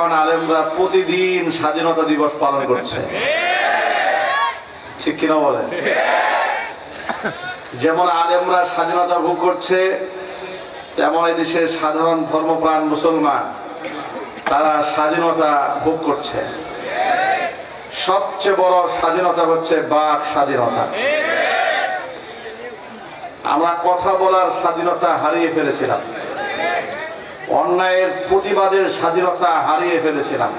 এখন আলেমরা প্রতিদিন স্বাধীনতা দিবস পালন করছে। ঠিক কিনা বলে যেমন আলেমরা স্বাধীনতা ভোগ করছে, তেমন দেশের সাধারণ ধর্মপ্রাণ মুসলমান, তারা স্বাধীনতা ভোগ করছে। সবচেয়ে বড় স্বাধীনতা হচ্ছে বাক স্বাধীনতা। আমরা কথা বলার স্বাধীনতা হারিয়ে ফেলেছিলাম। অন্যায়ের প্রতিবাদের স্বাধীনতা হারিয়ে ফেলেছিলাম।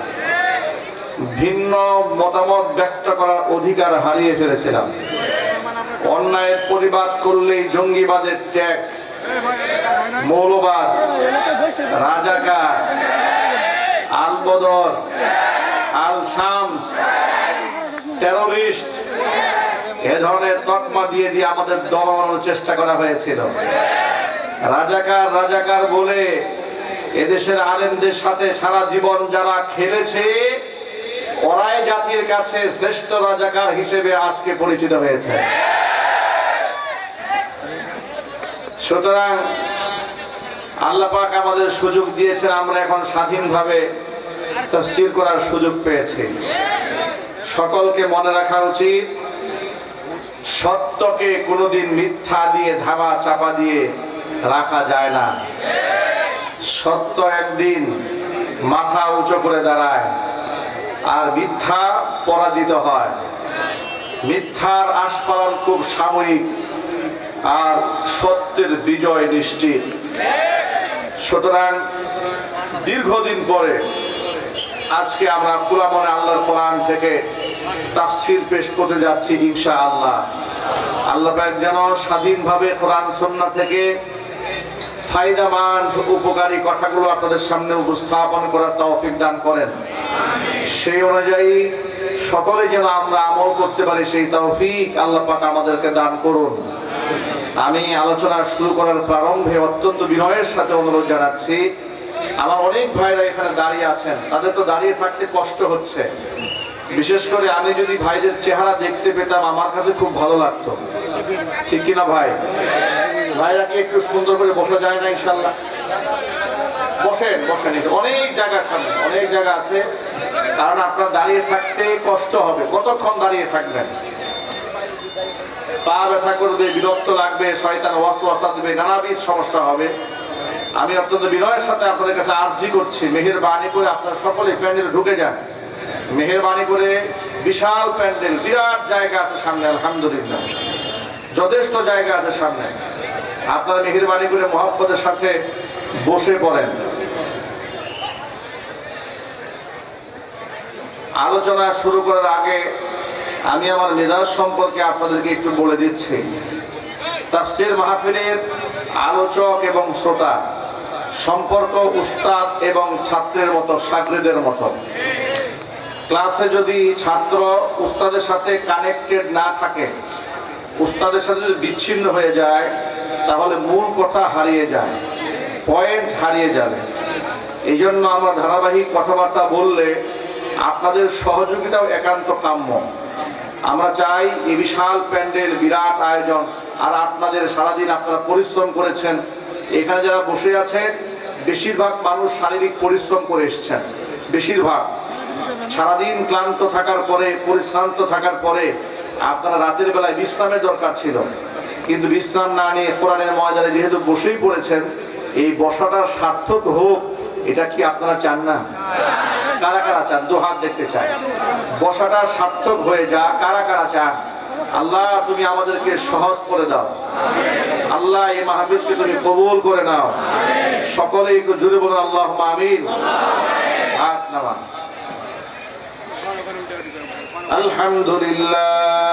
ভিন্ন মতামত ব্যক্ত করার অধিকার হারিয়ে ফেলেছিলাম। অন্যায়ের প্রতিবাদ করলেই জঙ্গিবাদের ট্যাগ মৌলবাদ, রাজাকার আল বদর আল শামস টেরোরিস্ট, এ ধরনের তকমা দিয়ে দিয়ে আমাদের দমানোর চেষ্টা করা হয়েছিল। রাজাকার রাজাকার বলে এদেশের আলেমদের সাথে সারা জীবন যারা খেলেছে, ওরাই জাতির কাছে শ্রেষ্ঠ রাজাকার হিসেবে আজকে পরিচিত হয়েছে। সুতরাং আল্লাহ পাক আমাদের সুযোগ দিয়েছেন, আমরা এখন স্বাধীনভাবে তফসির করার সুযোগ পেয়েছি। সকলকে মনে রাখা উচিত, সত্যকে কোনোদিন মিথ্যা দিয়ে, ধামা চাপা দিয়ে রাখা যায় না। সত্য একদিন মাথা উঁচু করে দাঁড়ায় আর মিথ্যা পরাজিত হয়। মিথ্যার আস্ফালন খুব সাময়িক আর সত্যের বিজয় নিশ্চিত। সুতরাং দীর্ঘদিন পরে আজকে আমরা কুলামনে আল্লাহর কোরআন থেকে তাফসির পেশ করতে যাচ্ছি ইনশা আল্লাহ আল্লাহ যেন স্বাধীনভাবে কোরআন সন্না থেকে ফায়দামান উপকারী কথাগুলো আপনাদের সামনে উপস্থাপন করার তৌফিক দান করেন। সেই অনুযায়ী সকলে যেন আমরা আমল করতে পারি, সেই তৌফিক আল্লাহ পাক আমাদেরকে দান করুন। আমি আলোচনা শুরু করার প্রারম্ভে অত্যন্ত বিনয়ের সাথে অনুরোধ জানাচ্ছি। আমার অনেক ভাইরা এখানে দাঁড়িয়ে আছেন, তাদের তো দাঁড়িয়ে থাকতে কষ্ট হচ্ছে। বিশেষ করে আমি যদি ভাইদের চেহারা দেখতে পেতাম, আমার কাছে খুব ভালো লাগতো। ঠিক কিনা ভাই? ভাইরা কি একটু সুন্দর করে বসা যায় না ইনশাল্লাহ? বসেন বসেন অনেক জায়গা সামনে অনেক জায়গা আছে। কারণ আপনার দাঁড়িয়ে থাকতে কষ্ট হবে। কতক্ষণ দাঁড়িয়ে থাকবেন? পা ব্যথা করবে, বিরক্ত লাগবে, শয়তান ওয়াসওয়াসা দেবে, নানাবিধ সমস্যা হবে। আমি অত্যন্ত বিনয়ের সাথে আপনাদের কাছে আর্জি করছি। মেহেরবানি করে আপনারা সকলে প্যান্ডেলে ঢুকে যান। মেহেরবানি করে বিশাল প্যান্ডেল, বিরাট জায়গা আছে সামনে, আলহামদুলিল্লাহ। যথেষ্ট জায়গা আছে সামনে। আপনারা মেহেরবানি করে মহব্বতের সাথে বসে পড়েন। আলোচনা শুরু করার আগে আমি আমার মেজাজ সম্পর্কে আপনাদেরকে একটু বলে দিচ্ছি। তাফসির মাহফিলের আলোচক এবং শ্রোতা, সম্পর্ক উস্তাদ এবং ছাত্রের মতো, সাগরেদের মতো। ক্লাসে যদি ছাত্র উস্তাদের সাথে কানেক্টেড না থাকে, উস্তাদের সাথে যদি বিচ্ছিন্ন হয়ে যায়, তাহলে মূল কথা হারিয়ে যায় পয়েন্ট হারিয়ে যাবে। এই জন্য আমরা ধারাবাহিক কথাবার্তা বললে আপনাদের সহযোগিতাও একান্ত কাম্য। আমরা চাই এই বিশাল প্যান্ডেল, বিরাট আয়োজন, আর আপনাদের সারাদিন আপনারা পরিশ্রম করেছেন। এখানে যারা বসে আছেন, বেশিরভাগ মানুষ শারীরিক পরিশ্রম করে এসছেন। বেশিরভাগ। সারাদিন ক্লান্ত থাকার পরে, পরিশ্রান্ত থাকার পরে আপনারা রাতের বেলায় বিশ্রামের দরকার ছিল। কিন্তু বিশ্রাম না নিয়ে কোরআনের ময়দানে যেহেতু বসেই পড়েছেন, এই বসাটা সার্থক হোক, এটা কি আপনারা চান না? কারা কারা চান? দু হাত দেখতে চাই। বসাটা সার্থক হয়ে যা, কারা কারা চান? আল্লাহ, তুমি আমাদেরকে সহজ করে দাও। আল্লাহ, এই মাহফিলকে তুমি কবুল করে নাও। সকলেই জুড়ে বলুন আল্লাহ আমিন। হাত নামা আলহামদুলিল্লাহ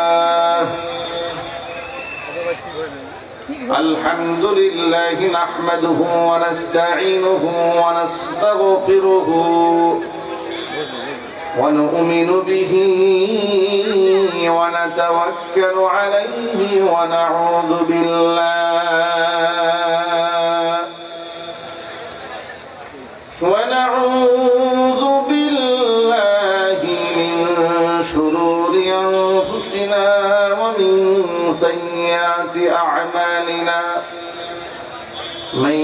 الحمد لله نحمده ونستعينه ونستغفره ونؤمن به ونتوكل عليه ونعوذ بالله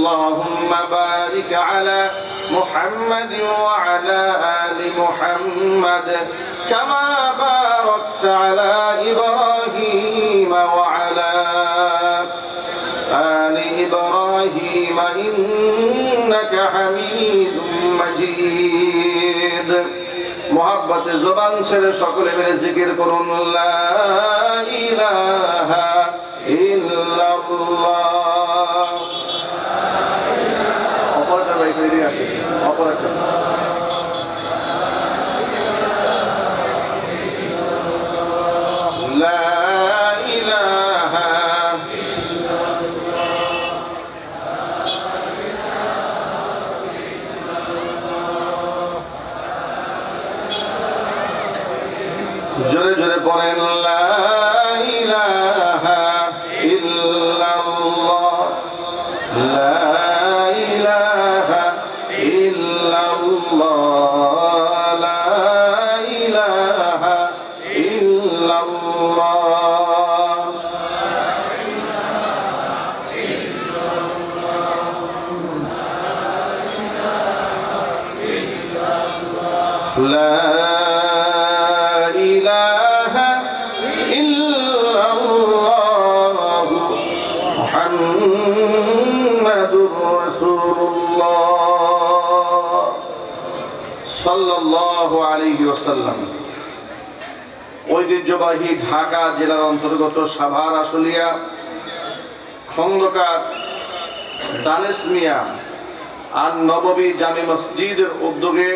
اللهم بارك على محمد وعلى آل محمد كما باركت على إبراهيم وعلى آل إبراهيم إنك حميد مجيد মোহাব্বত জবান ছেড়ে সকলে মিলে জিকির করুন লা ইলাহা ইল্লাল্লাহ ইলাহা জোরে জোরে পড়েন محمد رسول الله صلى الله عليه وسلم ঐতিহ্যবাহী ঢাকা জেলার অন্তর্গত সাভার আশুলিয়া খন্দকার দানেশ মিয়া আর নববী জামে মসজিদের উদ্যোগে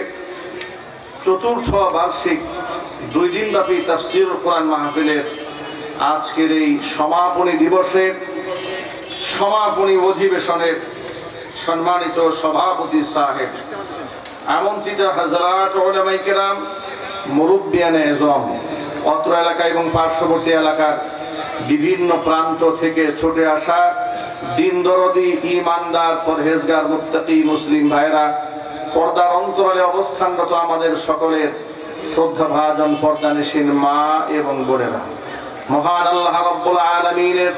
চতুর্থ বার্ষিক দুই দিনব্যাপী তাফসির কোরআন মাহফিলের আজকের এই সমাপনী দিবসের সমাপনী অধিবেশনের সম্মানিত সভাপতি সাহেব, আমন্ত্রিত হাজরাত ওলামাই কেরাম এজম, অত্র এলাকা এবং পার্শ্ববর্তী এলাকার বিভিন্ন প্রান্ত থেকে ছুটে আসা দিন দরদি ইমানদার পরহেজগার, মুত্তাকি মুসলিম ভাইরা পর্দার অন্তরালে অবস্থানরত আমাদের সকলের শ্রদ্ধা ভাজন পর্দানিসীন মা এবং বোনেরা। মহান আল্লাহ রব্বুল আলমিনের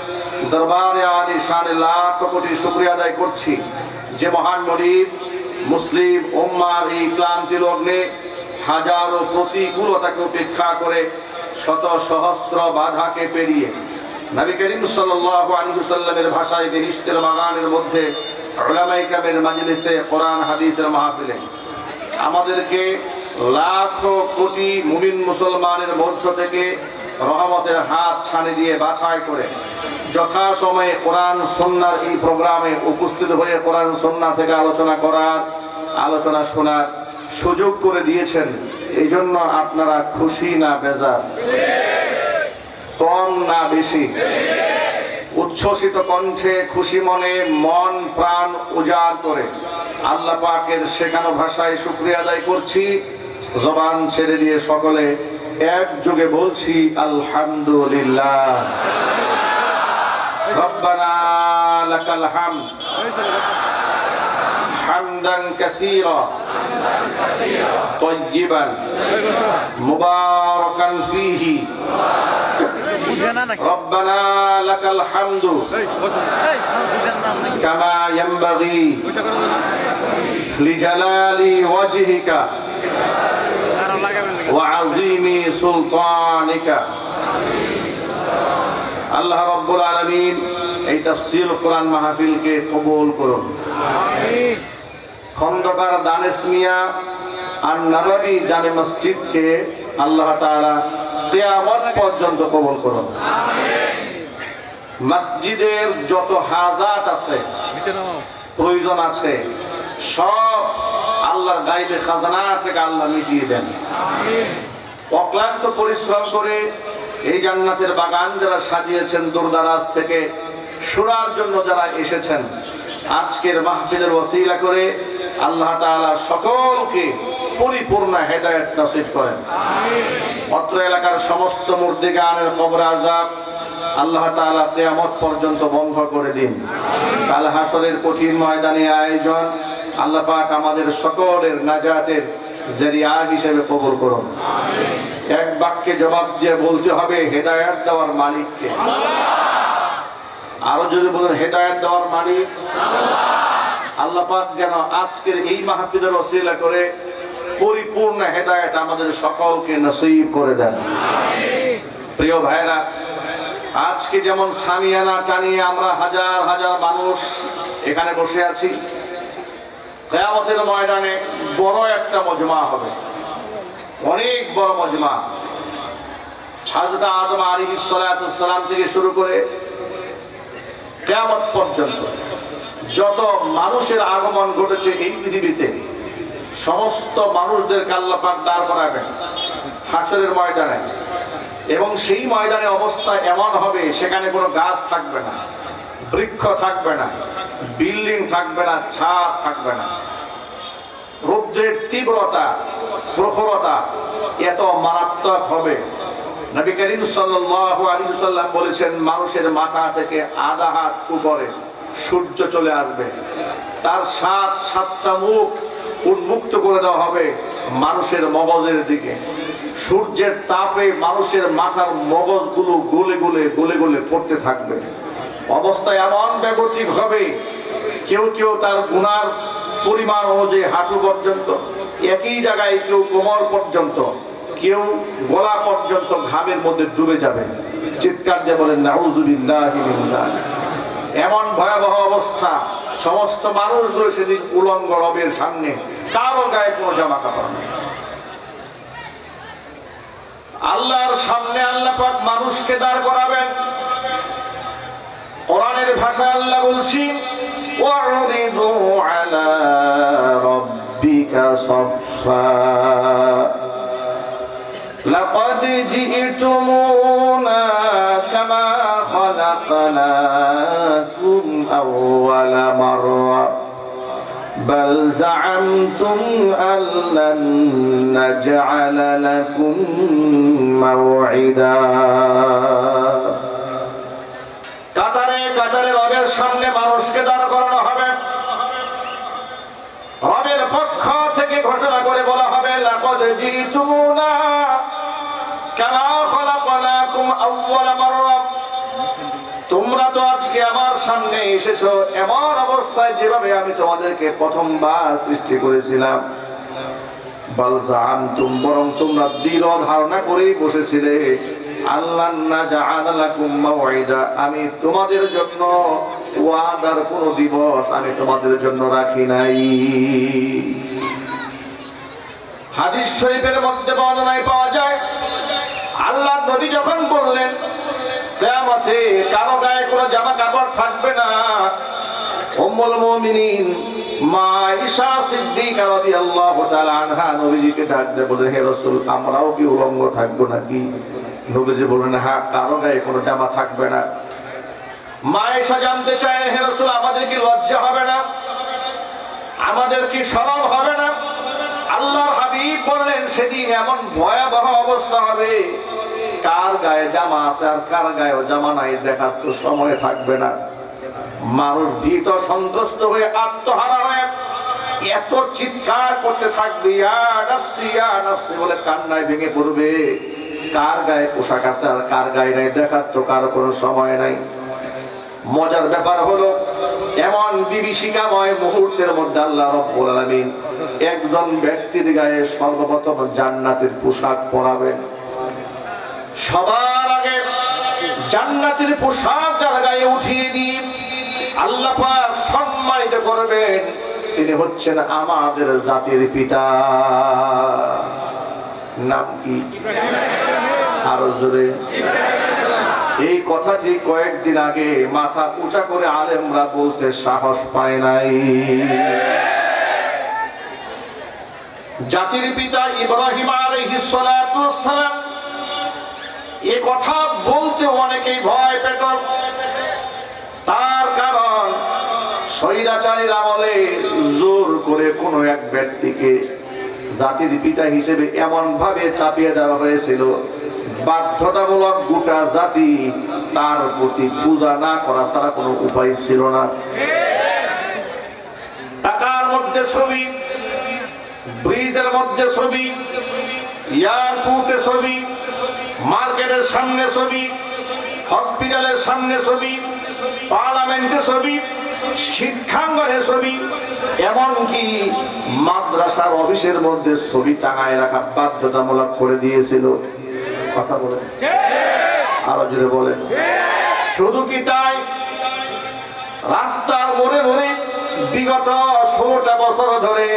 দরবারে আদি শানে লাখ কোটি শুক্রিয়া আদায় করছি। যে মহান গরিব মুসলিম উম্মার এই ক্লান্তি লগ্নে হাজারো প্রতিকূলতাকে উপেক্ষা করে শত সহস্র বাধাকে পেরিয়ে নবী করিম আলাইহি ভাষায় বেহেশতের বাগানের মধ্যে উলামায়ে কেরামের মাজলিসে কোরআন, হাদিসের মাহফিলে আমাদেরকে লাখো কোটি মুমিন মুসলমানের মধ্য থেকে রহমতের হাত ছানি দিয়ে বাছাই করে যথা সময়ে কোরআন সন্ন্যার এই প্রোগ্রামে উপস্থিত হয়ে কোরআন সন্না থেকে আলোচনা করার, আলোচনা শোনার সুযোগ করে দিয়েছেন। এই জন্য আপনারা খুশি না বেজার? কম না বেশি? উচ্ছ্বসিত কণ্ঠে খুশি মনে, মন, প্রাণ উজাড় করে। আল্লাহ পাকের শেখানো ভাষায় শুক্রিয়া আদায় করছি। জবান ছেড়ে দিয়ে সকলে একযোগে বলছি আলহামদুলিল্লাহ রব্বানা লাকাল হামদ হামদান কাসীরা طيبا مباركا فيه বুঝে না নাকি ربنا لك الحمد এই বসো এই বুঝেন না নাকি كما ينبغي পয়সা করে দেন لجلال وجهك আর লাগাবেন নাকি وعظيم سلطانك আল্লাহ রব্বুল আলামিন এই তাফসীর কোরআন মাহফিলকে কবুল করুন খন্দকার দানেশ মিয়া আর নববী জামে মসজিদকে আল্লাহ তাআলা কিয়ামত পর্যন্ত কবুল করুন। মসজিদের যত হাজাত আছে, প্রয়োজন আছে, সব আল্লাহর গাইবে খাজানা থেকে আল্লাহ মিটিয়ে দেন। অক্লান্ত পরিশ্রম করে এই জান্নাতের বাগান যারা সাজিয়েছেন দূরদারাজ থেকে শোনার জন্য যারা এসেছেন, আজকের মাহফিলের ওসিলা করে আল্লাহ সকলকে পরিপূর্ণ হেদায়েত নসিব করেন। অত্র এলাকার সমস্ত মূর্তিগানের কবর আজাব আল্লাহ তাআলা কিয়ামত পর্যন্ত বন্ধ করে দিন। কাল হাসরের কঠিন ময়দানে আয়োজন, আল্লাহ পাক আমাদের সকলের নাজাতের জেরিয়া হিসেবে কবুল করুন। এক বাক্যে জবাব দিয়ে বলতে হবে, হেদায়েত দেওয়ার মালিককে আরও যদি বলেন, হেদায়েত দেওয়ার মালিক? আল্লাহ পাক যেন আজকের এই মাহফিলের ওসিলা করে পরিপূর্ণ হেদায়েত আমাদের সকলকে নসিব করে দেন। প্রিয় ভাইরা আজকে যেমন সামিয়ানা টানিয়ে আমরা হাজার হাজার মানুষ এখানে বসে আছি, কেয়ামতের ময়দানে বড় একটা মজমা হবে। অনেক বড় মজমা। হাজরত আদম আলী সালাম থেকে শুরু করে কেয়ামত পর্যন্ত যত মানুষের আগমন ঘটেছে এই পৃথিবীতে, সমস্ত মানুষদের আল্লাহ পাক দাঁড় করাবেন হাসরের ময়দানে। এবং সেই ময়দানে অবস্থা এমন হবে, সেখানে কোনো গাছ থাকবে না, বৃক্ষ থাকবে না, বিল্ডিং থাকবে না, ছাদ থাকবে না। রৌদ্রের তীব্রতা, প্রখরতা এত মারাত্মক হবে। নবী করিম সাল্লাল্লাহু আলাইহি সাল্লাম বলেছেন, মানুষের মাথা থেকে আধা হাত উপরে। সূর্য চলে আসবে। তার সাত, সাতটা মুখ উন্মুক্ত করে দেওয়া হবে মানুষের মগজের দিকে। সূর্যের তাপে মানুষের মাথার মগজগুলো গলে গলে গলে গলে পড়তে থাকবে। অবস্থা এমন বেগতিক হবে, কেউ কেউ তার গুনার পরিমাণ অনুযায়ী হাঁটু পর্যন্ত, একই জায়গায় কেউ কোমর পর্যন্ত, কেউ গলা পর্যন্ত ঘামের মধ্যে ডুবে যাবে। চিৎকার দিয়ে বলেন যালিক। এমন ভয়াবহ অবস্থা সমস্ত মানুষগুলো সেদিন উলঙ্গ রবের সামনে কারো গায়ে কোনো জামা কাপড় নেই আল্লাহর সামনে আল্লাহ পাক মানুষকে দাঁড় করাবেন কোরআনের ভাষায় আল্লাহ বলছি وَاعْرِضُوا عَلَى رَبِّكَ صَفًّا لقد جئتمونا كما خلقناكم أول مرة بل زعمتم أن لن نجعل لكم موعدا কাতারে কাতারে রবের সামনে মানুষকে দাঁড় করানো হবে রবের পক্ষ থেকে ঘোষণা করে বলা হবে লাকদ জিতুনা কামা খলাকনাকুম আউওয়ালা মাররা তোমরা তো আজকে আমার সামনে এসেছ। এমন অবস্থায় যেভাবে আমি তোমাদেরকে প্রথমবার সৃষ্টি করেছিলাম। বরং তোমরা দৃঢ় ধারণা করেই বসেছিলে। আমি তোমাদের জন্য ওয়াদার কোন দিবস আমি তোমাদের জন্য রাখি নাই। হাদিস শরীফের মধ্যে বর্ণনায় পাওয়া যায় আল্লাহ নবী যখন বললেন কিয়ামতে কারও গায়ে কোনো জামা কাপড় থাকবে না। উম্মুল মুমিনিন মা ঈশা সিদ্দিকা রাদিয়াল্লাহু তাআলা আনহা নবীজিকে ডাক দিয়ে বলে হে রাসূল, আমরাও কি উলঙ্গ থাকব নাকি? নবীজি বললেন হ্যাঁ কারও গায়ে কোনো জামা থাকবে না। মা ঈশা জানতে চায়, হে রাসূল, আমাদের কি লজ্জা হবে না? আমাদের কি শরম হবে না? আল্লাহর হাবিব বললেন, সেদিন এমন ভয়াবহ অবস্থা হবে কার গায়ে জামা আছে আর কার গায়ে জামা নাই দেখার তো সময় থাকবে না। মানুষ ভীত সন্ত্রস্ত হয়ে আত্মহারা হয়ে এত চিৎকার করতে থাকবে বলে কান্নায় ভেঙে পড়বে। কার গায়ে পোশাক আছে আর কার গায়ে নাই দেখার তো কারও কোনো সময় নাই। মজার ব্যাপার হলো, এমন বিভীষিকাময় মুহূর্তের মধ্যে আল্লাহ রব্বুল আলামিন একজন ব্যক্তির গায়ে সর্বপ্রথম জান্নাতের পোশাক পরাবেন। সবার আগে জান্নাতের পোশাক যার গায়ে উঠিয়ে দিয়ে আল্লাহ সম্মানিত করবেন, তিনি হচ্ছেন আমাদের জাতির পিতা। নাম কি? আরও জোরে। এই কথাটি কয়েকদিন আগে মাথা উঁচা করে আলেমরা বলতে সাহস পায় নাই। জাতির পিতা ইব্রাহিম ওয়াসসালাম এ কথা বলতে অনেকেই ভয় পেত। তার কারণ স্বৈরাচারীর আমলে জোর করে কোনো এক ব্যক্তিকে জাতির পিতা হিসেবে এমন ভাবে চাপিয়ে দেওয়া হয়েছিল, বাধ্যতামূলক গোটা জাতি তার প্রতি পূজা না করা ছাড়া কোনো উপায় ছিল না। টাকার মধ্যে ছবি ব্রিজের মধ্যে ছবি এয়ারপোর্টে ছবি মার্কেটের সামনে ছবি, হসপিটালের সামনে ছবি, পার্লামেন্টে ছবি, শিক্ষাঙ্গনে ছবি, এমনকি মাদ্রাসার অফিসের মধ্যে ছবি টাঙায় রাখা বাধ্যতামূলক করে দিয়েছিল। কথা বলে আরও জোরে বলে শুধু কি তাই? রাস্তার মোড়ে মোড়ে বিগত ষোলোটা বছর ধরে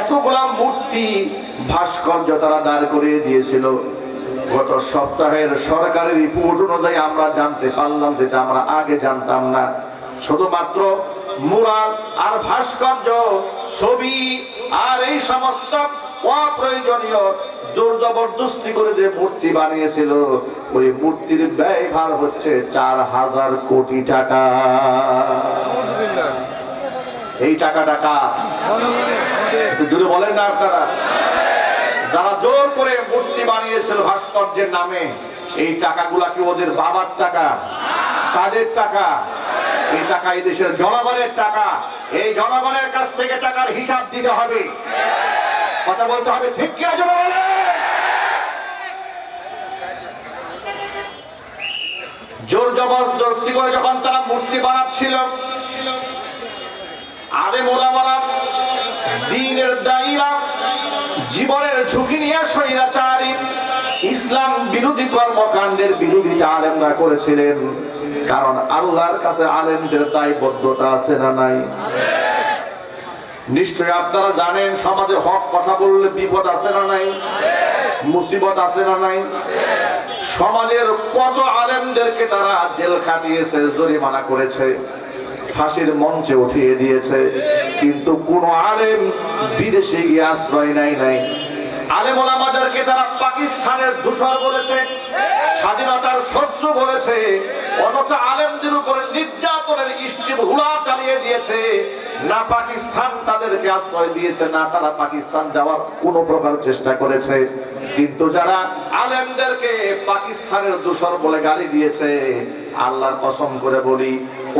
এতগুলা মূর্তি, ভাস্কর্য তারা দাঁড় করিয়ে দিয়েছিল। গত সপ্তাহের সরকারি রিপোর্ট অনুযায়ী আমরা জানতে পারলাম যেটা আমরা আগে জানতাম না। শুধুমাত্র মুরাল আর ভাস্কর্য ছবি আর এই সমস্ত অপ্রয়োজনীয় জোর জবরদস্তি করে যে মূর্তি বানিয়েছিল ওই মূর্তির ব্যয়ভার হচ্ছে চার হাজার কোটি টাকা। এই টাকা টাকা একটু বলেন না আপনারা। যারা জোর করে মূর্তি বানিয়েছিল ভাস্কর্যের নামে, এই টাকাগুলা কি ওদের বাবার টাকা? তাদের টাকা? এই টাকা এই দেশের জনগণের টাকা। এই জনগণের কাছ থেকে টাকার হিসাব দিতে হবে। কথা বলতে হবে, ঠিক কি বলে জোর জবরদস্তি করে যখন তারা মূর্তি বানাচ্ছিল আরে মোলামারা দিনের দায়ীরা, জীবনের স্বৈরাচারী। ইসলাম বিরোধী কর্মকাণ্ডের বিরোধিতা আলেমরা করেছিলেন। কারণ আল্লাহর কাছে আলেমদের দায়বদ্ধতা আছে না নাই? নিশ্চয় আপনারা জানেন সমাজে হক কথা বললে বিপদ আছে না নাই? মুসিবত আছে না নাই? সমাজের কত আলেমদেরকে তারা জেল খাটিয়েছে, জরিমানা করেছে, ফাঁসির মঞ্চে উঠিয়ে দিয়েছে। কিন্তু কোন আলেম বিদেশে গিয়ে আশ্রয় নাই নাই। আলেম ওলামাদেরকে তারা পাকিস্তানের দূষর বলেছে, স্বাধীনতার শত্রু বলেছে, অথচ আলেমদের উপরে নির্যাতনের হুলা চালিয়ে দিয়েছে, না পাকিস্তান তাদেরকে আশ্রয় দিয়েছে, না তারা পাকিস্তান যাওয়ার কোনো প্রকার চেষ্টা করেছে। কিন্তু যারা আলেমদেরকে পাকিস্তানের দূষর বলে গালি দিয়েছে, আল্লাহর কসম করে বলি,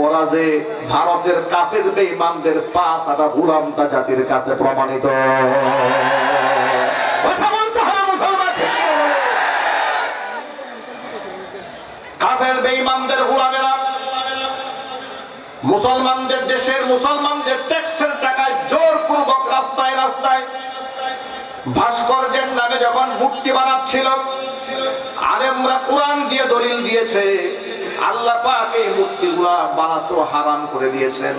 ওরা যে ভারতের কাফের বেঈমানদের পা কাটা হুলামতা জাতির কাছে প্রমাণিত। কথা বলতে হবে মুসলমান কাফের বেঈমানদের মুসলমানদের দেশের মুসলমানদের ট্যাক্সের টাকায় জোরপূর্বক রাস্তায় রাস্তায় ভাস্কর্যের নামে যখন মূর্তি বানাচ্ছিল, আলেমরা কোরআন দিয়ে দলিল দিয়েছে, আল্লাহ পাক মূর্তিগুলা বানাতো হারাম করে দিয়েছেন।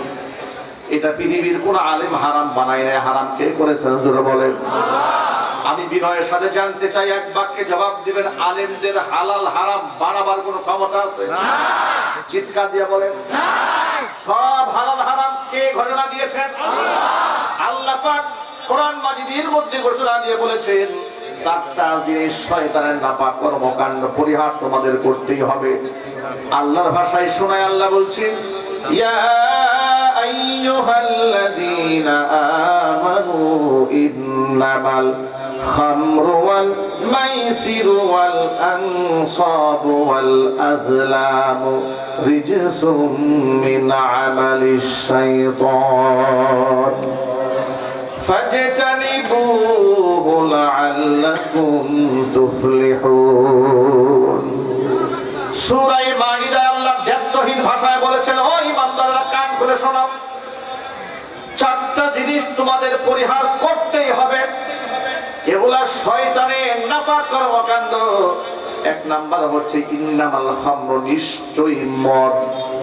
এটা পৃথিবীর কোন আলেম হারাম বানায় নাই, হারাম কে করেছেন জোরে বলেন। আমি বিনয়ের সাথে জানতে চাই এক বাক্যে জবাব দিবেন আলেমদের হালাল হারাম বানাবার কোনো ক্ষমতা আছে? চিৎকার দিয়ে বলেন সব হালাল হারাম কে ঘটনা দিয়েছেন? আল্লাহ পাক কোরআন মাজিদের মধ্যে ঘোষণা দিয়ে বলেছেন চারটা জিনিস শয়তানের নাপাক কর্মকাণ্ড পরিহার তোমাদের করতেই হবে। আল্লাহর ভাষায় শোনায় আল্লাহ বলছেন ইয়া আইয়ুহাল্লাযীনা আমানু ইন্নামাল الخمر والميسر والأنصاب والأزلام رجس من عمل الشيطان فاجتنبوه لعلكم تفلحون সূরা মাইদা আল্লাহ দ্ব্যর্থহীন ভাষায় বলেছেন ও ইমানদাররা কান খুলে শোনো চারটা জিনিস তোমাদের পরিহার করতেই হবে এগুলা শয়তানের নাপাক কর্মকাণ্ড এক নাম্বার হচ্ছে ইন্নামাল খামর নিশ্চয়ই মদ।